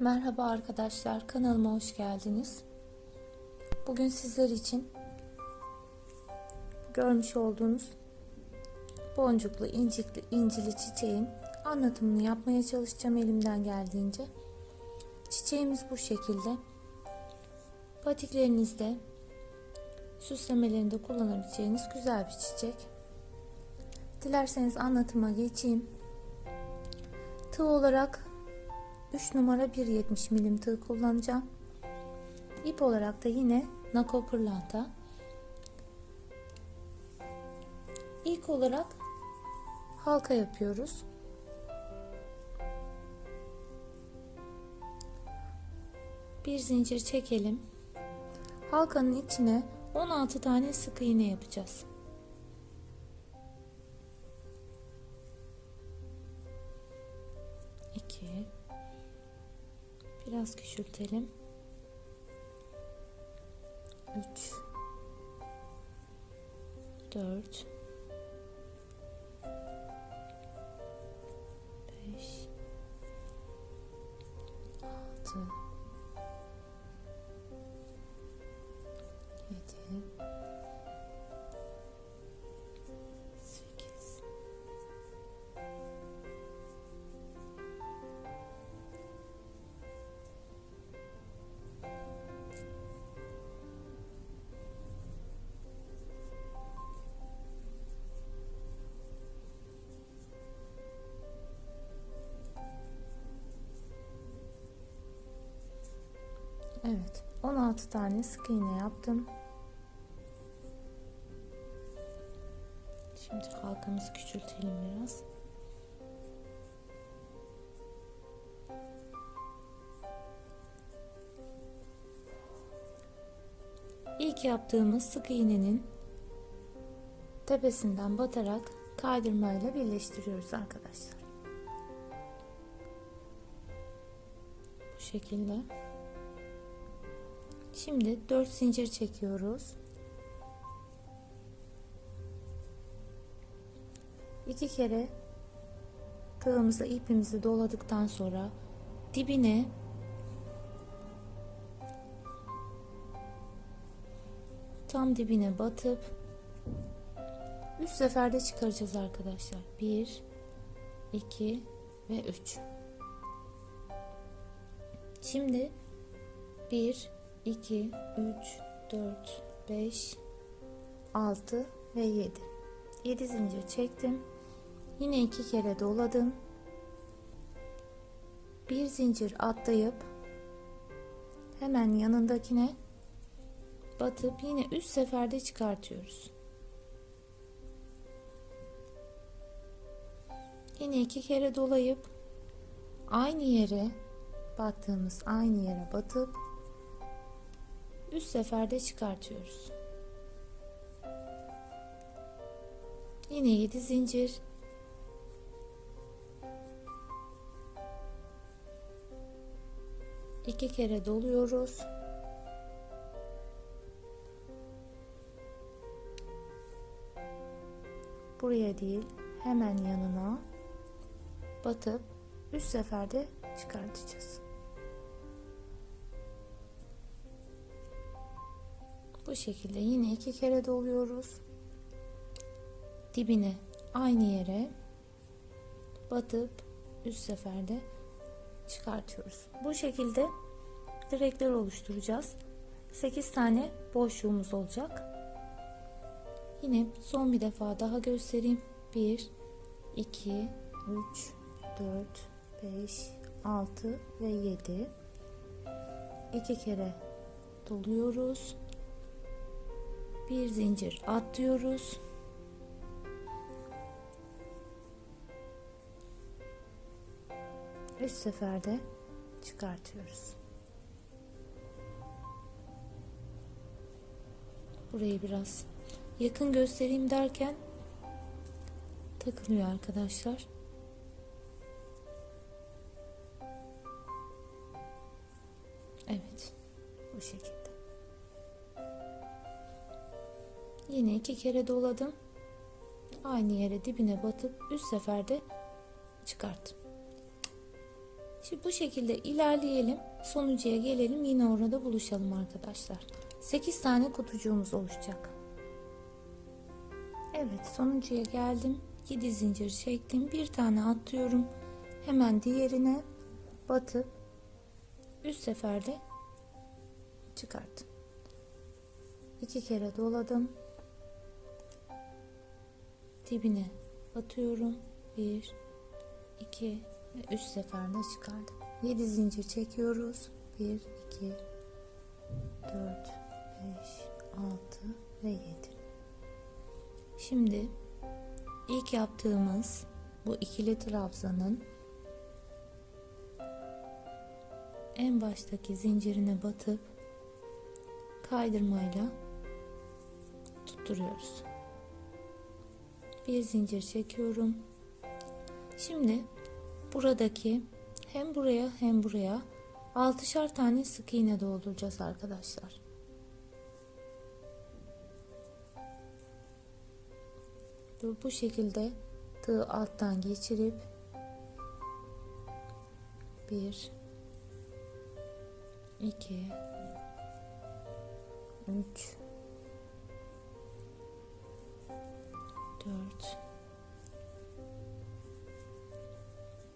Merhaba arkadaşlar, kanalıma hoş geldiniz. Bugün sizler için görmüş olduğunuz boncuklu, incikli, incili çiçeğin anlatımını yapmaya çalışacağım elimden geldiğince. Çiçeğimiz bu şekilde. Patiklerinizde süslemelerinde kullanabileceğiniz güzel bir çiçek. Dilerseniz anlatıma geçeyim. Tığ olarak 3 numara 1.70 milim tığ kullanacağım. İp olarak da yine Nako pırlanta. İlk olarak halka yapıyoruz. Bir zincir çekelim. Halkanın içine 16 tane sık iğne yapacağız. Biraz küçültelim. 3 4 Evet, 16 tane sık iğne yaptım. Şimdi halkamızı küçültelim biraz. İlk yaptığımız sık iğnenin tepesinden batarak kaydırmayla birleştiriyoruz arkadaşlar. Bu şekilde. Şimdi 4 zincir çekiyoruz. İki kere tığımızı ipimizi doladıktan sonra dibine tam dibine batıp üç seferde çıkaracağız arkadaşlar. 1 2 ve 3. Şimdi 1 2 3 4 5 6 ve 7. 7 zincir çektim. Yine iki kere doladım. Bir zincir atlayıp hemen yanındakine batıp yine üç seferde çıkartıyoruz. Yine iki kere dolayıp aynı yere battığımız aynı yere batıp üç seferde çıkartıyoruz. Yine 7 zincir. iki kere doluyoruz. Buraya değil, hemen yanına batıp üç seferde çıkartacağız. Bu şekilde yine iki kere doluyoruz. Dibine aynı yere batıp üst seferde çıkartıyoruz. Bu şekilde direkler oluşturacağız. 8 tane boşluğumuz olacak. Yine son bir defa daha göstereyim. 1 2 3 4 5 6 ve 7 2 kere doluyoruz bir zincir atlıyoruz. Üç seferde çıkartıyoruz. Burayı biraz yakın göstereyim derken takılıyor arkadaşlar. Evet. Yine iki kere doladım. Aynı yere dibine batıp üst seferde çıkart. Şimdi bu şekilde ilerleyelim. Sonucuya gelelim. Yine orada buluşalım arkadaşlar. 8 tane kutucuğumuz oluşacak. Evet sonuncuya geldim. 7 zincir çektim. Bir tane atlıyorum. Hemen diğerine batıp üst seferde çıkarttım. İki kere doladım. Dibine batıyorum. Bir, iki ve üst seferde çıkardım. 7 zincir çekiyoruz. 1, 2, 4, 5, 6 ve 7. Şimdi ilk yaptığımız bu ikili trabzanın en baştaki zincirine batıp kaydırmayla tutturuyoruz. Bir zincir çekiyorum. Şimdi buradaki hem buraya hem buraya altışar tane sık iğne dolduracağız arkadaşlar. Bu şekilde tığı alttan geçirip bir iki üç dört.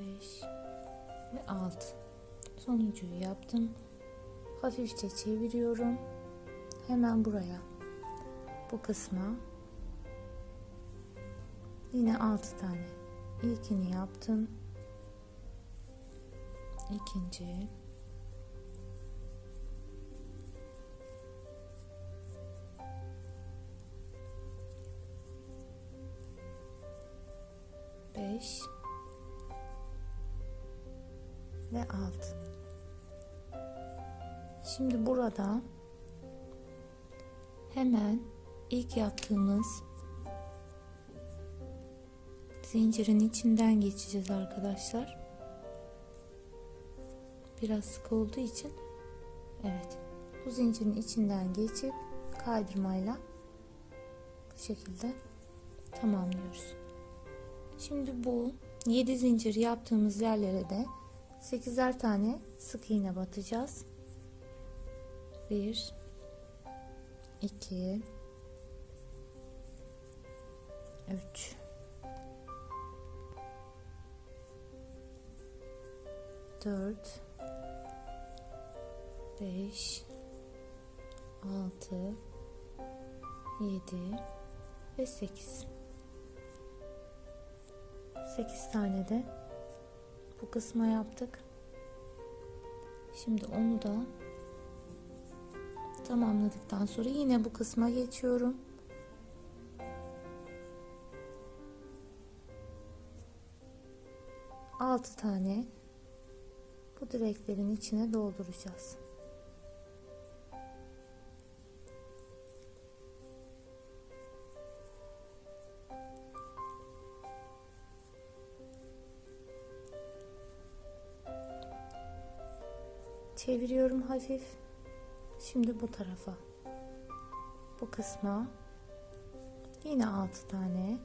Beş. Ve altı. Sonuncuyu yaptım. Hafifçe çeviriyorum. Hemen buraya. Bu kısma. Yine altı tane. İlkini yaptım. İkinci beş ve alt. Şimdi burada hemen ilk yaptığımız zincirin içinden geçeceğiz arkadaşlar. Biraz sık olduğu için evet bu zincirin içinden geçip kaydırmayla bu şekilde tamamlıyoruz. Şimdi bu 7 zincir yaptığımız yerlere de 8'er tane sık iğne batacağız. 1 2 3 4 5 6 7 ve 8 8 tane de bu kısma yaptık. Şimdi onu da tamamladıktan sonra yine bu kısma geçiyorum. Altı tane bu direklerin içine dolduracağız. Çeviriyorum hafif. Şimdi bu tarafa. Bu kısma yine 6 tane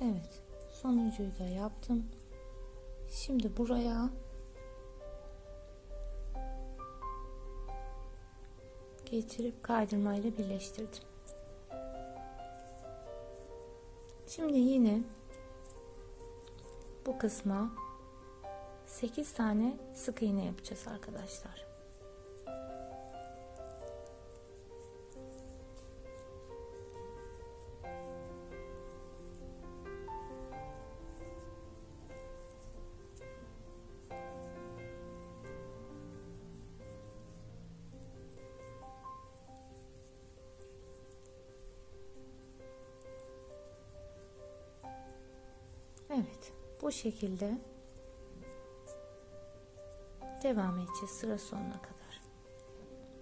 Evet. Sonuncuyu da yaptım. Şimdi buraya getirip kaydırmayla birleştirdim. Şimdi yine bu kısma 8 tane sık iğne yapacağız arkadaşlar. Bu şekilde devam edeceğiz sıra sonuna kadar.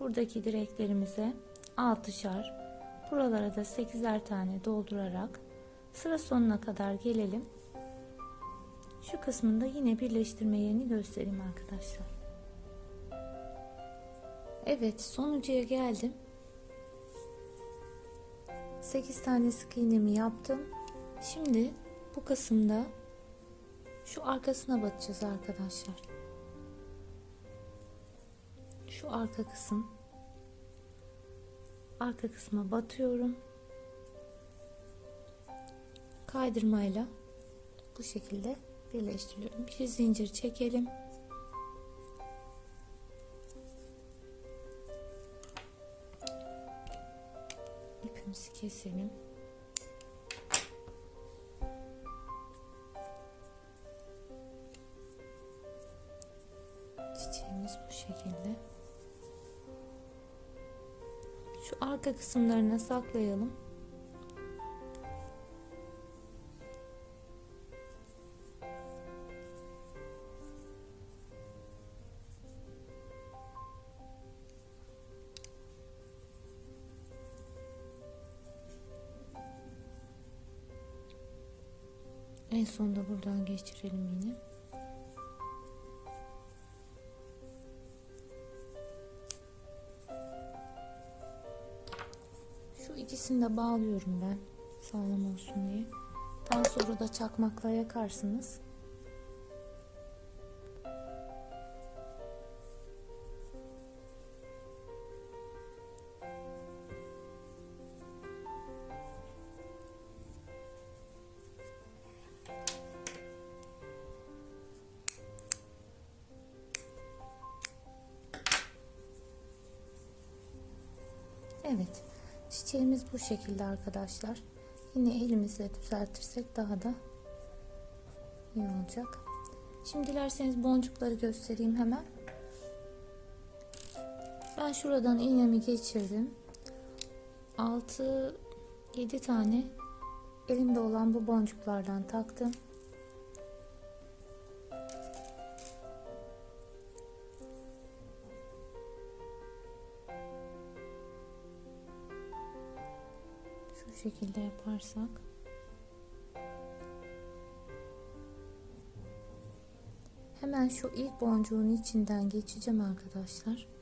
Buradaki direklerimize altışar Buralara da 8'er tane doldurarak sıra sonuna kadar gelelim. Şu kısmında yine birleştirme yerini göstereyim arkadaşlar. Evet sonuncuya geldim. 8 tane sık iğnemi yaptım. Şimdi bu kısımda şu arkasına batacağız arkadaşlar. Şu arka kısım arka kısma batıyorum. Kaydırmayla bu şekilde birleştiriyorum. Bir zincir çekelim. İpimizi keselim. Arka kısımlarına saklayalım. En sonunda buradan geçirelim yine. İkisini de bağlıyorum ben sağlam olsun diye. Daha sonra da çakmakla yakarsınız. Bu şekilde arkadaşlar. Yine elimizle düzeltirsek daha da iyi olacak. Şimdi dilerseniz boncukları göstereyim hemen. Ben şuradan iğnemi geçirdim. 6 7 tane elimde olan bu boncuklardan taktım. Şekilde yaparsak hemen şu ilk boncuğun içinden geçeceğim arkadaşlar.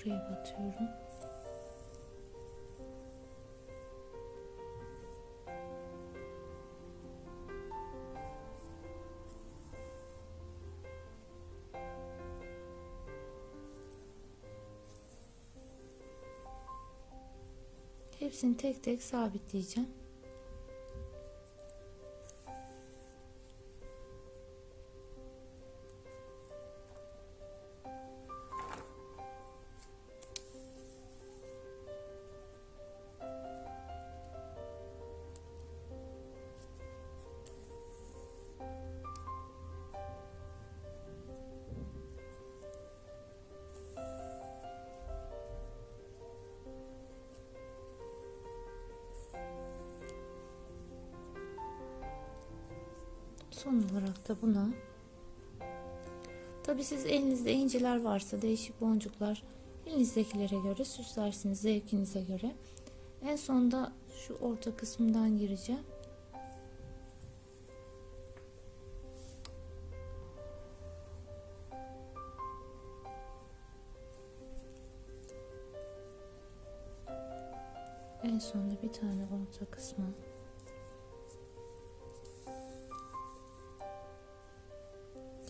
Buraya batıyorum. Hepsini tek tek sabitleyeceğim. Son olarak da buna Tabi siz elinizde inciler varsa değişik boncuklar elinizdekilere göre süslersiniz zevkinize göre. En sonda şu orta kısmından gireceğim. En sonda bir tane orta kısmı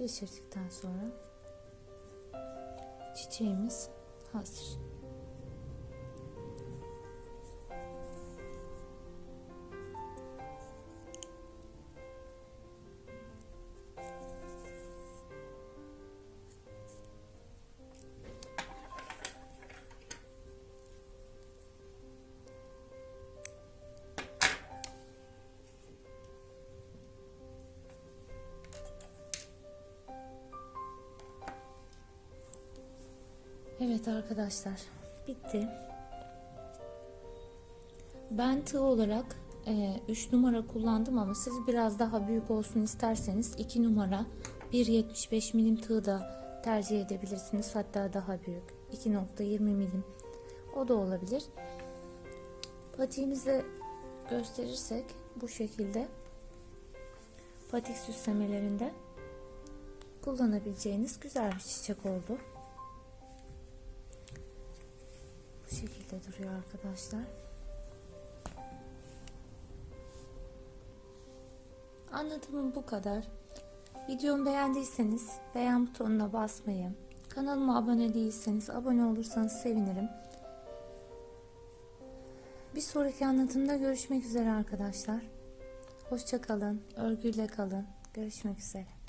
geçirdikten sonra çiçeğimiz hazır. Evet arkadaşlar bitti. Ben tığ olarak 3 numara kullandım ama siz biraz daha büyük olsun isterseniz 2 numara 1.75 milim tığ da tercih edebilirsiniz. Hatta daha büyük 2.20 milim o da olabilir. Patiğimizi gösterirsek bu şekilde patik süslemelerinde kullanabileceğiniz güzel bir çiçek oldu. Bu şekilde duruyor arkadaşlar. Anlatımım bu kadar. Videomu beğendiyseniz beğen butonuna basmayı, kanalıma abone değilseniz abone olursanız sevinirim. Bir sonraki anlatımda görüşmek üzere arkadaşlar. Hoşça kalın, örgüyle kalın. Görüşmek üzere.